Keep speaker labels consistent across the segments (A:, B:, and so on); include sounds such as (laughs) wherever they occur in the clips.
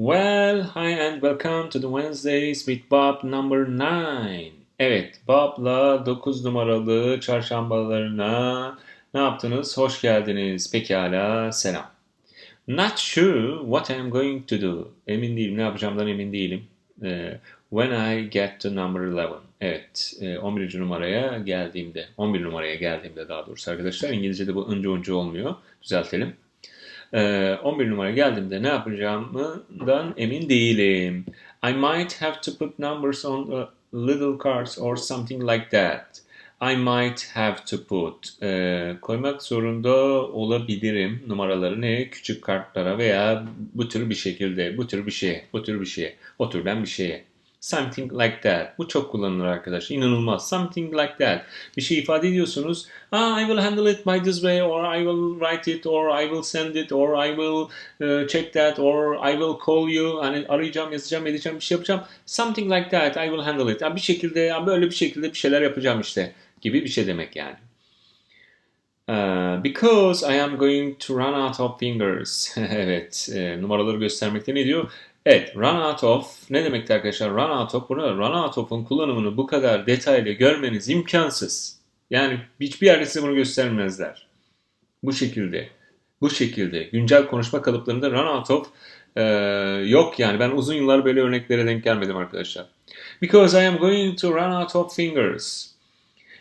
A: Well, hi and welcome to the Wednesdays with Bob number 9. Evet, Bob'la 9 numaralı çarşambalarına ne yaptınız? Hoş geldiniz. Pekala, selam. Not sure what I'm going to do. Emin değilim, ne yapacağımdan emin değilim. Ee, when I get to number 11. Evet, e, 11. numaraya geldiğimde, 11 numaraya geldiğimde daha doğrusu arkadaşlar. İngilizce'de bu ıncı uncu olmuyor. Düzeltelim. Ee, 11 numara geldiğimde ne yapacağımdan emin değilim. I might have to put numbers on a little cards or something like that. I might have to put. Ee, koymak zorunda olabilirim numaraları ne? Küçük kartlara veya bu tür bir şekilde, bu tür bir şeye, bu tür bir şeye, o türden bir şeye. Something like that. Bu çok kullanılır arkadaşlar. İnanılmaz. Something like that. Bir şey ifade ediyorsunuz. Ah, I will handle it by this way or I will write it or I will send it or I will uh, check that or I will call you. Hani arayacağım, yazacağım, edeceğim, bir şey yapacağım. Something like that. I will handle it. Yani bir şekilde, yani böyle bir şekilde bir şeyler yapacağım işte gibi bir şey demek yani. Uh, because I am going to run out of fingers. (laughs) evet, e, numaraları göstermekte ne diyor? Evet, run out of ne demekti arkadaşlar? Run out of, burada run out of'un kullanımını bu kadar detaylı görmeniz imkansız. Yani hiçbir yerde size bunu göstermezler. Bu şekilde. Bu şekilde. Güncel konuşma kalıplarında run out of e, yok yani. Ben uzun yıllar böyle örneklere denk gelmedim arkadaşlar. Because I am going to run out of fingers.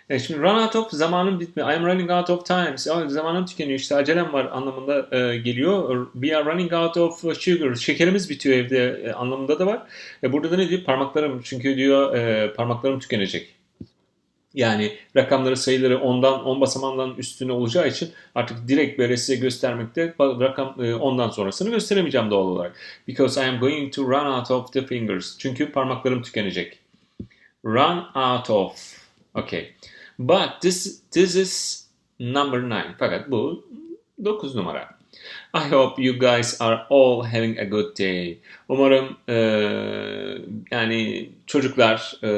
A: Evet, şimdi run out of zamanım bitmiyor. I am running out of time. Zamanım tükeniyor işte acelem var anlamında e, geliyor. We are running out of sugar. Şekerimiz bitiyor evde e, anlamında da var. E, burada da ne diyor? Parmaklarım çünkü diyor e, parmaklarım tükenecek. Yani rakamları sayıları ondan 10 basamağından üstüne olacağı için artık direkt böyle size göstermekte rakam e, ondan sonrasını gösteremeyeceğim doğal olarak. Because I am going to run out of the fingers. Çünkü parmaklarım tükenecek. Run out of. Okay. But this, this is number 9. Fakat bu 9 numara. I hope you guys are all having a good day. Umarım e, yani çocuklar e,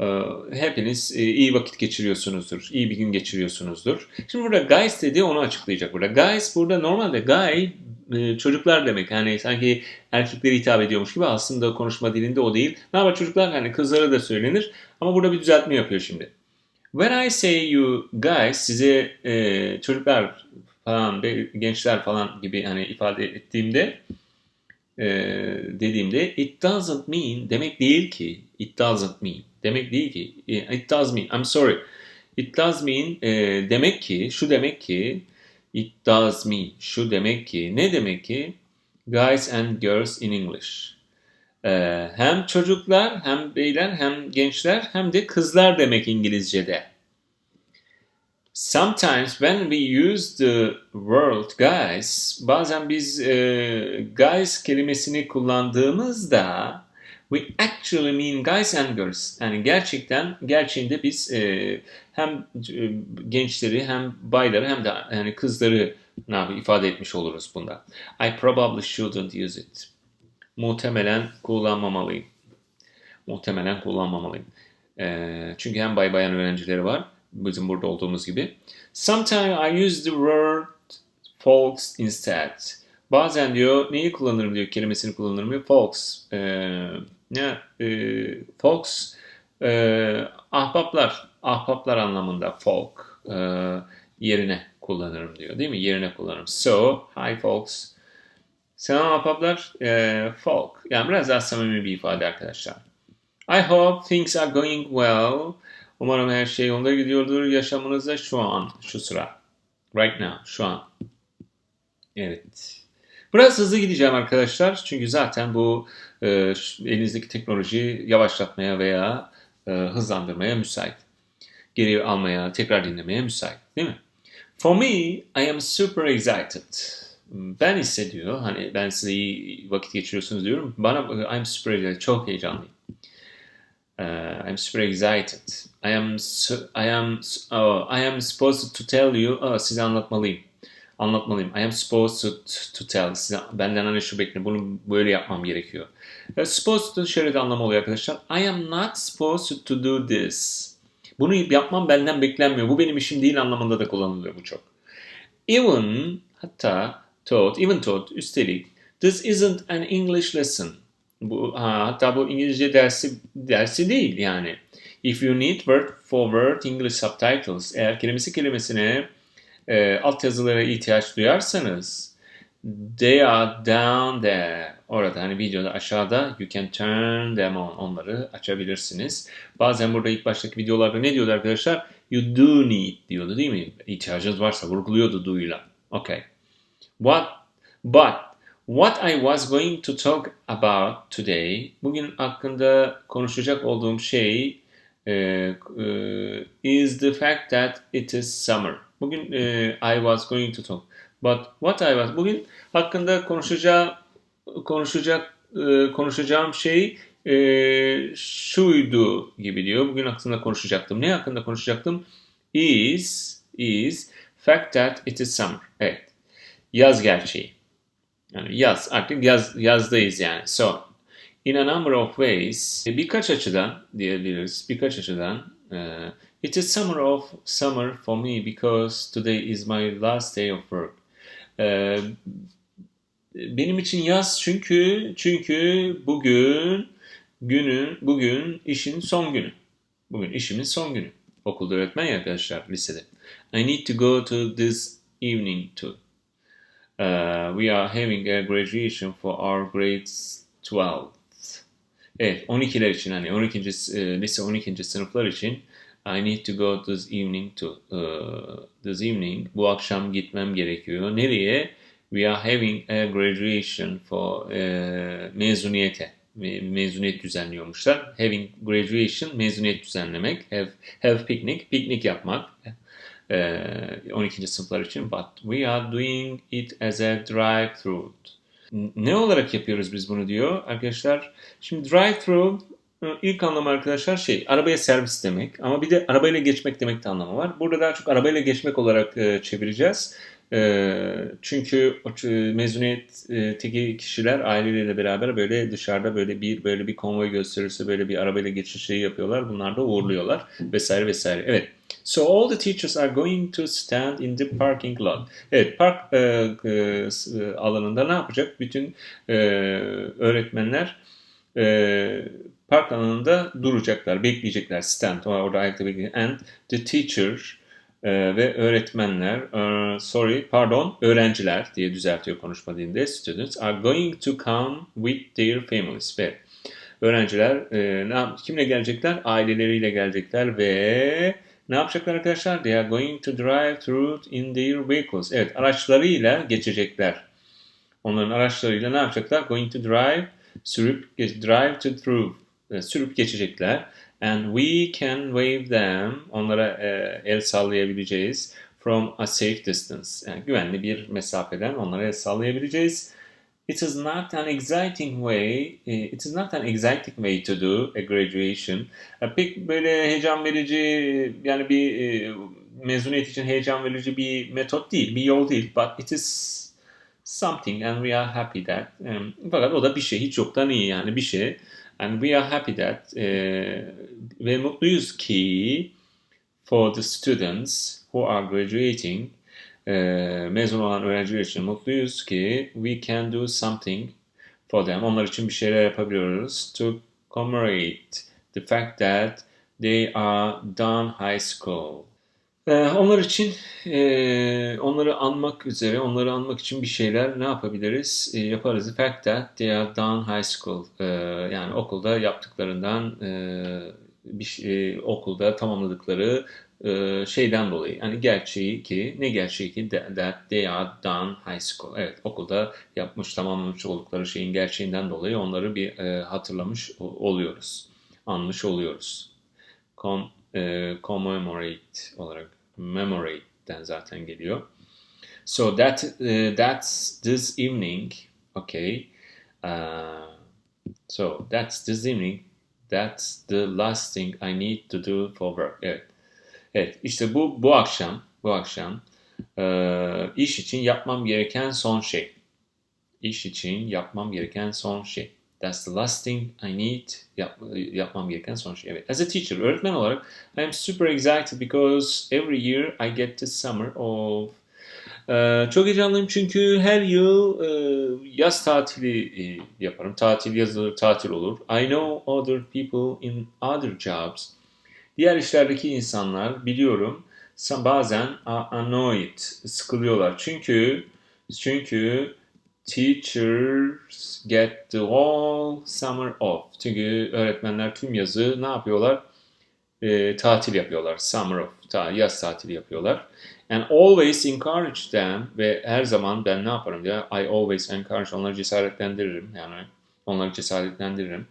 A: e, hepiniz e, iyi vakit geçiriyorsunuzdur. iyi bir gün geçiriyorsunuzdur. Şimdi burada guys dedi onu açıklayacak burada. Guys burada normalde guy e, çocuklar demek. Hani sanki erkekleri hitap ediyormuş gibi aslında konuşma dilinde o değil. Ne yapar çocuklar? Hani kızlara da söylenir. Ama burada bir düzeltme yapıyor şimdi. When I say you guys size e, çocuklar falan gençler falan gibi hani ifade ettiğimde e, dediğimde it doesn't mean demek değil ki it doesn't mean demek değil ki it does mean I'm sorry it does mean e, demek ki şu demek ki it does mean şu demek ki ne demek ki? Guys and girls in English ee, hem çocuklar hem beyler hem gençler hem de kızlar demek İngilizce'de. Sometimes when we use the word guys, bazen biz e, guys kelimesini kullandığımızda we actually mean guys and girls. Yani gerçekten gerçeğinde biz e, hem e, gençleri hem bayları hem de yani kızları ne yapayım, ifade etmiş oluruz bunda. I probably shouldn't use it muhtemelen kullanmamalıyım. Muhtemelen kullanmamalıyım. E, çünkü hem bay bayan öğrencileri var. Bizim burada olduğumuz gibi. Sometimes I use the word folks instead. Bazen diyor neyi kullanırım diyor kelimesini kullanırım diyor. Folks. E, ne? E, folks e, ahbaplar. Ahbaplar anlamında folk e, yerine kullanırım diyor. Değil mi? Yerine kullanırım. So, hi folks. Selam ahbaplar. E, folk. Yani biraz daha samimi bir ifade arkadaşlar. I hope things are going well. Umarım her şey yolunda gidiyordur yaşamınızda şu an, şu sıra. Right now, şu an. Evet. Biraz hızlı gideceğim arkadaşlar. Çünkü zaten bu e, elinizdeki teknoloji yavaşlatmaya veya e, hızlandırmaya müsait. Geri almaya, tekrar dinlemeye müsait. Değil mi? For me, I am super excited ben hissediyor. Hani ben size iyi vakit geçiriyorsunuz diyorum. Bana I'm super. Çok heyecanlıyım. Uh, I'm super excited. I am I am oh, I am supposed to tell you. Oh, size anlatmalıyım. Anlatmalıyım. I am supposed to, to tell. Size, benden hani şu bekle. Bunu böyle yapmam gerekiyor. Uh, supposed to şöyle de anlamı oluyor arkadaşlar. I am not supposed to do this. Bunu yapmam benden beklenmiyor. Bu benim işim değil anlamında da kullanılıyor bu çok. Even hatta thought, even thought, üstelik This isn't an English lesson. Bu, ha, hatta bu İngilizce dersi dersi değil yani. If you need word for word English subtitles, eğer kelimesi kelimesine e, altyazılara ihtiyaç duyarsanız, they are down there. Orada hani videoda aşağıda you can turn them on. Onları açabilirsiniz. Bazen burada ilk baştaki videolarda ne diyordu arkadaşlar? You do need diyordu değil mi? İhtiyacınız varsa vurguluyordu do'yla. Okay. What, but what I was going to talk about today, bugün hakkında konuşacak olduğum şey e, e, is the fact that it is summer. Bugün e, I was going to talk. But what I was, bugün hakkında konuşacağım konuşacak e, konuşacağım şey e, şuydu gibi diyor. Bugün hakkında konuşacaktım. Ne hakkında konuşacaktım? Is is fact that it is summer. Evet. Yaz gerçeği. Yani yaz. Artık yaz yazdayız yani. So in a number of ways birkaç açıdan diyebiliriz. Birkaç açıdan uh, it is summer of summer for me because today is my last day of work. Uh, benim için yaz çünkü çünkü bugün günün bugün işin son günü. Bugün işimin son günü. Okulda öğretmen ya arkadaşlar lisede. I need to go to this evening too. Uh, we are having a graduation for our grades 12. Evet 12'ler için hani 12. E, lise 12. sınıflar için I need to go this evening to uh, this evening bu akşam gitmem gerekiyor. Nereye? We are having a graduation for e, mezuniyete. Mezuniyet düzenliyormuşlar. Having graduation mezuniyet düzenlemek. Have, have picnic piknik yapmak. 12. sınıflar için. But we are doing it as a drive-through. Ne olarak yapıyoruz biz bunu diyor arkadaşlar. Şimdi drive-through ilk anlamı arkadaşlar şey arabaya servis demek ama bir de arabayla geçmek demek de anlamı var. Burada daha çok arabayla geçmek olarak çevireceğiz. Çünkü mezuniyetteki kişiler aileleriyle beraber böyle dışarıda böyle bir böyle bir konvoy gösterirse böyle bir arabayla geçiş şeyi yapıyorlar. Bunlar da uğurluyorlar vesaire vesaire. Evet. So all the teachers are going to stand in the parking lot. Evet, park e, e, alanında ne yapacak? Bütün e, öğretmenler e, park alanında duracaklar, bekleyecekler. Stand, orada ayakta bekleyecekler. And the teacher e, ve öğretmenler, e, sorry, pardon, öğrenciler diye düzeltiyor konuşma dilinde. Students are going to come with their families. Ve öğrenciler e, ne, kimle gelecekler? Aileleriyle gelecekler ve ne yapacaklar arkadaşlar? They are going to drive through in their vehicles. Evet araçlarıyla geçecekler. Onların araçlarıyla ne yapacaklar? Going to drive, sürüp, drive to through, e, sürüp geçecekler. And we can wave them, onlara e, el sallayabileceğiz from a safe distance. Yani güvenli bir mesafeden onlara el sallayabileceğiz. It is not an exciting way, e, it is not an exciting way to do a graduation. Pek böyle heyecan verici, yani bir e, mezuniyet için heyecan verici bir metot değil, bir yol değil. But it is something and we are happy that. Fakat o da bir şey, hiç yoktan iyi yani bir şey. And we are happy that ve mutluyuz ki for the students who are graduating e, mezun olan öğrenciler için mutluyuz ki we can do something for them. Onlar için bir şeyler yapabiliyoruz to commemorate the fact that they are done high school. Ee, onlar için e, onları anmak üzere, onları anmak için bir şeyler ne yapabiliriz? E, yaparız. The fact that they are done high school. E, yani okulda yaptıklarından e, bir e, okulda tamamladıkları şeyden dolayı. Yani gerçeği ki, ne gerçeği ki that they are done high school. Evet okulda yapmış, tamamlamış oldukları şeyin gerçeğinden dolayı onları bir hatırlamış oluyoruz. Anmış oluyoruz. Com, commemorate olarak memory'den zaten geliyor. So that uh, that's this evening. Okay. Uh, so that's this evening. That's the last thing I need to do for work. Evet. Evet. İşte bu bu akşam bu akşam e, iş için yapmam gereken son şey. İş için yapmam gereken son şey. That's the last thing I need. Yap, yapmam gereken son şey. Evet. As a teacher, öğretmen olarak I am super excited because every year I get the summer of Ee, çok heyecanlıyım çünkü her yıl e, yaz tatili e, yaparım. Tatil yazılır, tatil olur. I know other people in other jobs. Diğer işlerdeki insanlar biliyorum bazen annoyed, sıkılıyorlar. Çünkü çünkü teachers get the whole summer off. Çünkü öğretmenler tüm yazı ne yapıyorlar? E, tatil yapıyorlar. Summer off. Ta, yaz tatili yapıyorlar. And always encourage them ve her zaman ben ne yaparım diye I always encourage onları cesaretlendiririm. Yani onları cesaretlendiririm.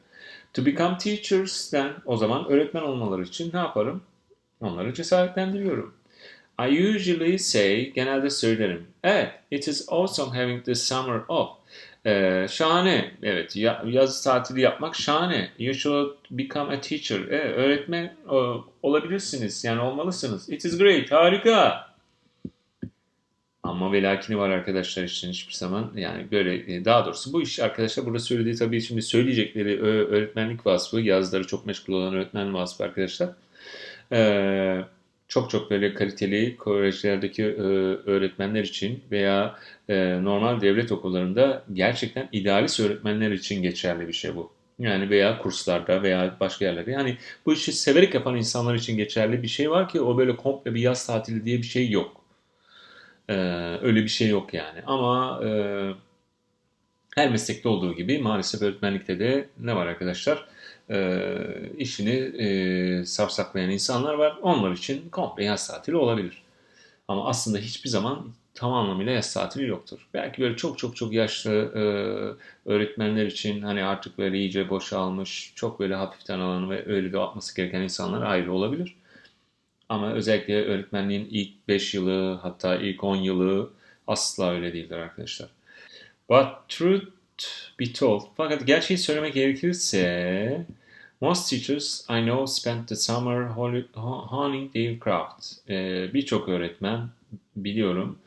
A: To become teachers then o zaman öğretmen olmaları için ne yaparım? Onları cesaretlendiriyorum. I usually say, genelde söylerim. Evet, it is awesome having the summer off. Ee, şahane, evet yaz tatili yapmak şahane. You should become a teacher. Evet, öğretmen o, olabilirsiniz, yani olmalısınız. It is great, harika. Ama ve lakini var arkadaşlar için hiçbir zaman yani böyle e, daha doğrusu bu iş arkadaşlar burada söylediği tabii şimdi söyleyecekleri öğretmenlik vasfı yazları çok meşgul olan öğretmen vasfı arkadaşlar. Ee, çok çok böyle kaliteli kolejlerdeki e, öğretmenler için veya e, normal devlet okullarında gerçekten idealist öğretmenler için geçerli bir şey bu. Yani veya kurslarda veya başka yerlerde. Yani bu işi severek yapan insanlar için geçerli bir şey var ki o böyle komple bir yaz tatili diye bir şey yok. Ee, öyle bir şey yok yani. Ama e, her meslekte olduğu gibi maalesef öğretmenlikte de ne var arkadaşlar? E, işini e, savsaklayan insanlar var. Onlar için komple yaz tatili olabilir. Ama aslında hiçbir zaman tam anlamıyla yaz tatili yoktur. Belki böyle çok çok çok yaşlı e, öğretmenler için hani artık böyle iyice boşalmış, çok böyle hafiften alan ve öyle de atması gereken insanlar ayrı olabilir. Ama özellikle öğretmenliğin ilk 5 yılı hatta ilk 10 yılı asla öyle değildir arkadaşlar. But truth be told, fakat gerçeği söylemek gerekirse most teachers I know spent the summer honing their craft. Ee, Birçok öğretmen biliyorum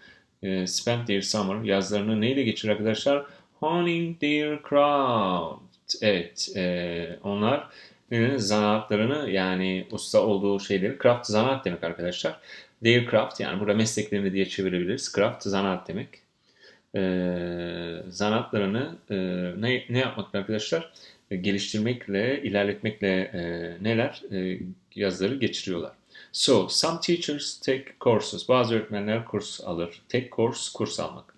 A: e, spent their summer yazlarını neyle geçirir arkadaşlar? Honing their craft. Evet, e, onlar zanaatlarını yani usta olduğu şeyleri craft zanaat demek arkadaşlar. Their craft yani burada mesleklerini diye çevirebiliriz. Craft zanaat demek. Ee, zanaatlarını e, ne, ne yapmak arkadaşlar? E, geliştirmekle, ilerletmekle e, neler? E, yazları geçiriyorlar. So, some teachers take courses. Bazı öğretmenler kurs alır. Take course, kurs almak.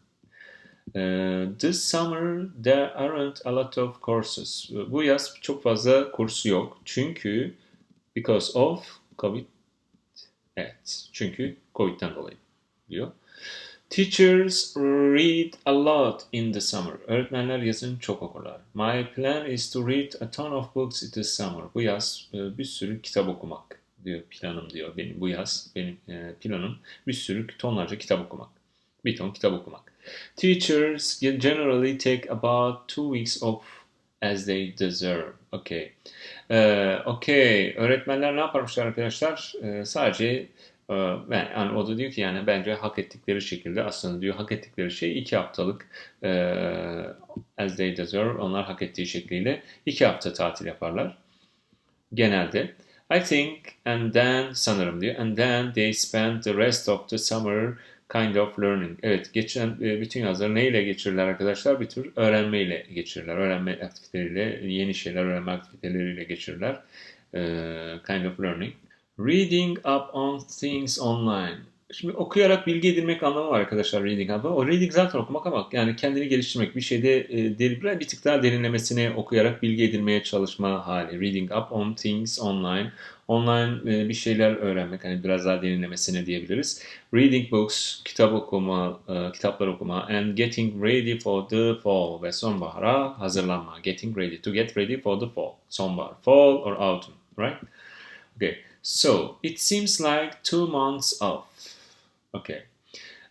A: Uh, this summer there aren't a lot of courses. Bu yaz çok fazla kurs yok. Çünkü because of COVID. Evet. Çünkü Covid'den dolayı diyor. Teachers read a lot in the summer. Öğretmenler yazın çok okurlar. My plan is to read a ton of books this summer. Bu yaz e, bir sürü kitap okumak diyor planım diyor benim bu yaz benim e, planım bir sürü tonlarca kitap okumak. Bir ton kitap okumak. Teachers generally take about two weeks off as they deserve. Okay. Ee, okay. Öğretmenler ne yaparmışlar arkadaşlar? Ee, sadece e, yani o da diyor ki yani bence hak ettikleri şekilde aslında diyor hak ettikleri şey iki haftalık e, as they deserve onlar hak ettiği şekliyle iki hafta tatil yaparlar. Genelde. I think and then sanırım diyor and then they spend the rest of the summer kind of learning. Evet, geçen e, bütün yazları neyle geçirirler arkadaşlar? Bir tür öğrenmeyle geçirirler. Öğrenme aktiviteleriyle, yeni şeyler öğrenme aktiviteleriyle geçirirler. E, kind of learning. Reading up on things online. Şimdi okuyarak bilgi edinmek anlamı var arkadaşlar reading up. O reading zaten okumak ama yani kendini geliştirmek, bir şeyde e, bir tık daha derinlemesine okuyarak bilgi edinmeye çalışma hali. Reading up on things online online e, bir şeyler öğrenmek, hani biraz daha derinlemesine diyebiliriz. Reading books, kitap okuma, e, kitaplar okuma and getting ready for the fall ve sonbahara hazırlanma. Getting ready, to get ready for the fall. Sonbahar, fall or autumn, right? Okay, so it seems like two months off. Okay.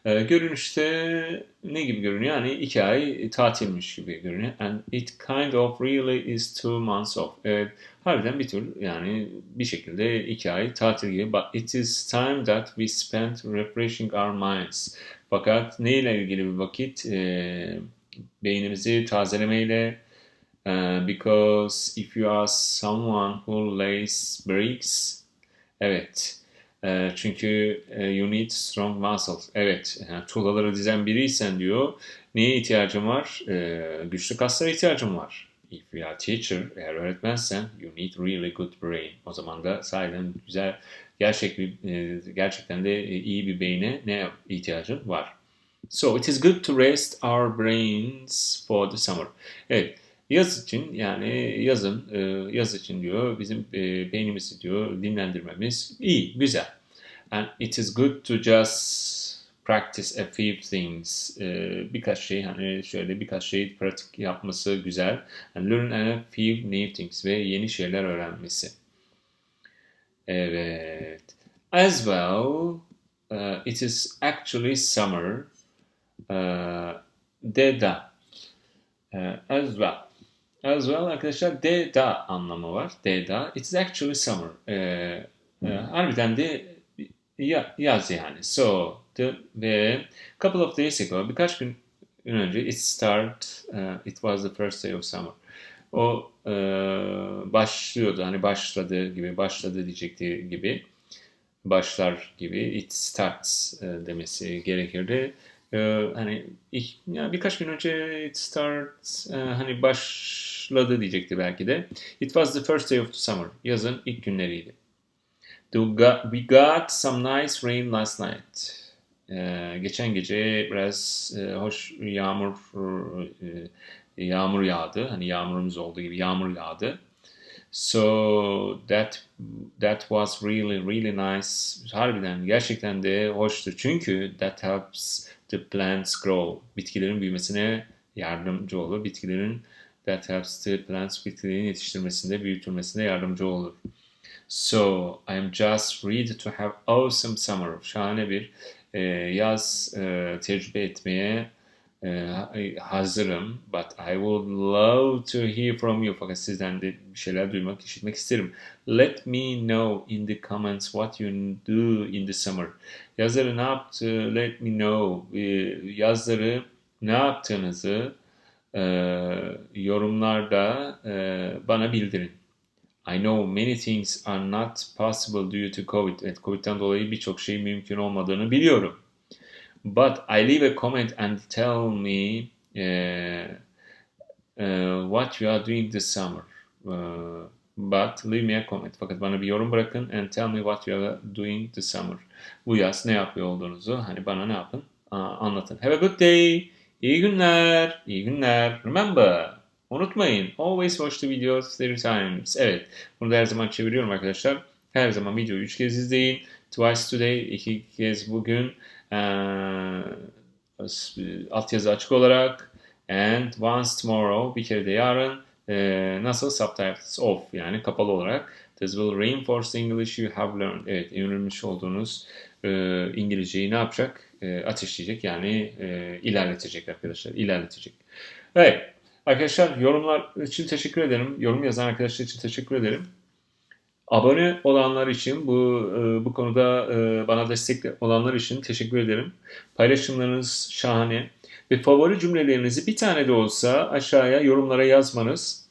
A: E, görünüşte ne gibi görünüyor? Yani iki ay tatilmiş gibi görünüyor. And it kind of really is two months off. Evet, harbiden bir tür yani bir şekilde iki ay tatil gibi. But it is time that we spend refreshing our minds. Fakat neyle ilgili bir vakit? E, beynimizi tazelemeyle uh, because if you are someone who lays bricks evet E, çünkü e, you need strong muscles. Evet, yani tuğlaları dizen biriysen diyor, neye ihtiyacın var? E, güçlü kaslara ihtiyacın var. If you are teacher, eğer öğretmensen, you need really good brain. O zaman da sahiden güzel, gerçek bir, e, gerçekten de e, iyi bir beyne ne ihtiyacın var. So it is good to rest our brains for the summer. Evet, yaz için yani yazın e, yaz için diyor bizim e, beynimizi diyor dinlendirmemiz iyi, güzel. And it is good to just practice a few things. E, birkaç şey hani şöyle birkaç şey pratik yapması güzel. And learn a few new things ve yeni şeyler öğrenmesi. Evet. As well, uh, it is actually summer. Uh, de da. Uh, as well. As well arkadaşlar de da anlamı var. De da. It is actually summer. Uh, uh, harbiden de ya, yaz yani. So the, ve couple of days ago birkaç gün önce it start uh, it was the first day of summer. O e, başlıyordu hani başladı gibi başladı diyecekti gibi başlar gibi it starts e, demesi gerekirdi. E, hani ilk, ya birkaç gün önce it starts e, hani başladı diyecekti belki de. It was the first day of the summer. Yazın ilk günleriydi. We got some nice rain last night. Ee, geçen gece biraz e, hoş yağmur e, yağmur yağdı. Hani yağmurumuz olduğu gibi yağmur yağdı. So that that was really really nice. Harbiden gerçekten de hoştu. Çünkü that helps the plants grow. Bitkilerin büyümesine yardımcı olur. Bitkilerin that helps the plants bitkilerin yetiştirmesinde, büyütülmesinde yardımcı olur. So I am just ready to have awesome summer. Şahane bir e, yaz e, tecrübe etmeye e, hazırım. But I would love to hear from you. Fakat sizden de bir şeyler duymak, işitmek isterim. Let me know in the comments what you do in the summer. Yazları ne yaptı? Let me know. E, yazları ne yaptığınızı e, yorumlarda e, bana bildirin. I know many things are not possible due to COVID. Evet, COVID'den dolayı birçok şey mümkün olmadığını biliyorum. But I leave a comment and tell me uh, uh, what you are doing this summer. Uh, but leave me a comment. Fakat bana bir yorum bırakın and tell me what you are doing this summer. Bu yaz ne yapıyor olduğunuzu hani bana ne yapın anlatın. Have a good day. İyi günler. İyi günler. Remember Unutmayın. Always watch the videos three times. Evet. Bunu da her zaman çeviriyorum arkadaşlar. Her zaman videoyu üç kez izleyin. Twice today. iki kez bugün. Ee, altyazı açık olarak. And once tomorrow. Bir kere de yarın. Ee, nasıl? Subtitles off. Yani kapalı olarak. This will reinforce the English you have learned. Evet. Öğrenmiş olduğunuz e, İngilizceyi ne yapacak? E, ateşleyecek. Yani e, ilerletecek arkadaşlar. İlerletecek. Evet. Arkadaşlar yorumlar için teşekkür ederim. Yorum yazan arkadaşlar için teşekkür ederim. Abone olanlar için bu e, bu konuda e, bana destek olanlar için teşekkür ederim. Paylaşımlarınız şahane. Ve favori cümlelerinizi bir tane de olsa aşağıya yorumlara yazmanız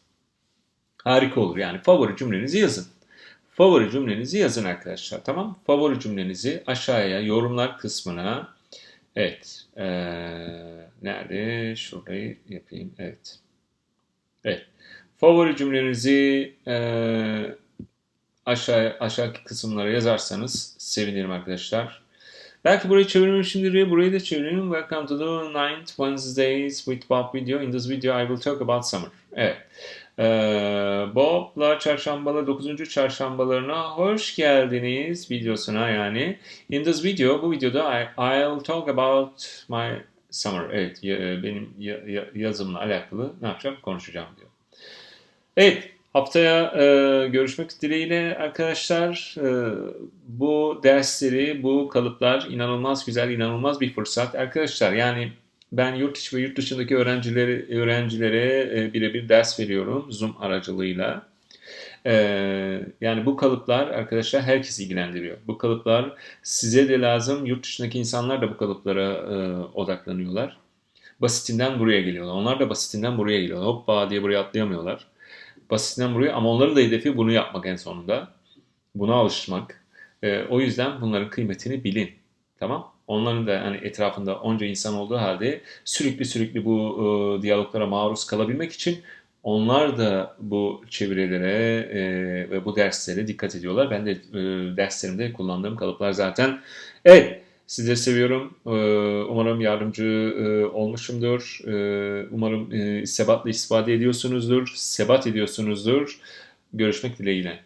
A: harika olur. Yani favori cümlenizi yazın. Favori cümlenizi yazın arkadaşlar. Tamam? Favori cümlenizi aşağıya yorumlar kısmına Evet. Ee, nerede? Şurayı yapayım. Evet. Evet. Favori cümlenizi e, aşağı aşağıki kısımlara yazarsanız sevinirim arkadaşlar. Belki burayı çevirmemişimdir burayı da çevirelim. Welcome to the ninth Wednesdays with Bob video. In this video I will talk about summer. Evet. Ee, Bob'la çarşambalı 9. çarşambalarına hoş geldiniz videosuna yani. In this video, bu videoda I, I'll talk about my summer. Evet, e, benim yazımla alakalı ne yapacağım? Konuşacağım diyor. Evet, haftaya e, görüşmek dileğiyle arkadaşlar. E, bu dersleri, bu kalıplar inanılmaz güzel, inanılmaz bir fırsat. Arkadaşlar yani ben yurt içi ve yurt dışındaki öğrencileri, öğrencilere e, birebir ders veriyorum Zoom aracılığıyla. E, yani bu kalıplar arkadaşlar herkes ilgilendiriyor. Bu kalıplar size de lazım. Yurt dışındaki insanlar da bu kalıplara e, odaklanıyorlar. Basitinden buraya geliyorlar. Onlar da basitinden buraya geliyorlar. Hoppa diye buraya atlayamıyorlar. Basitinden buraya ama onların da hedefi bunu yapmak en sonunda. Buna alışmak. E, o yüzden bunların kıymetini bilin. Tamam? Onların da hani etrafında onca insan olduğu halde sürekli sürekli bu e, diyaloglara maruz kalabilmek için onlar da bu çevirilere e, ve bu derslere dikkat ediyorlar. Ben de e, derslerimde kullandığım kalıplar zaten. Evet, sizleri seviyorum. E, umarım yardımcı e, olmuşumdur. E, umarım e, sebatla istifade ediyorsunuzdur, sebat ediyorsunuzdur. Görüşmek dileğiyle.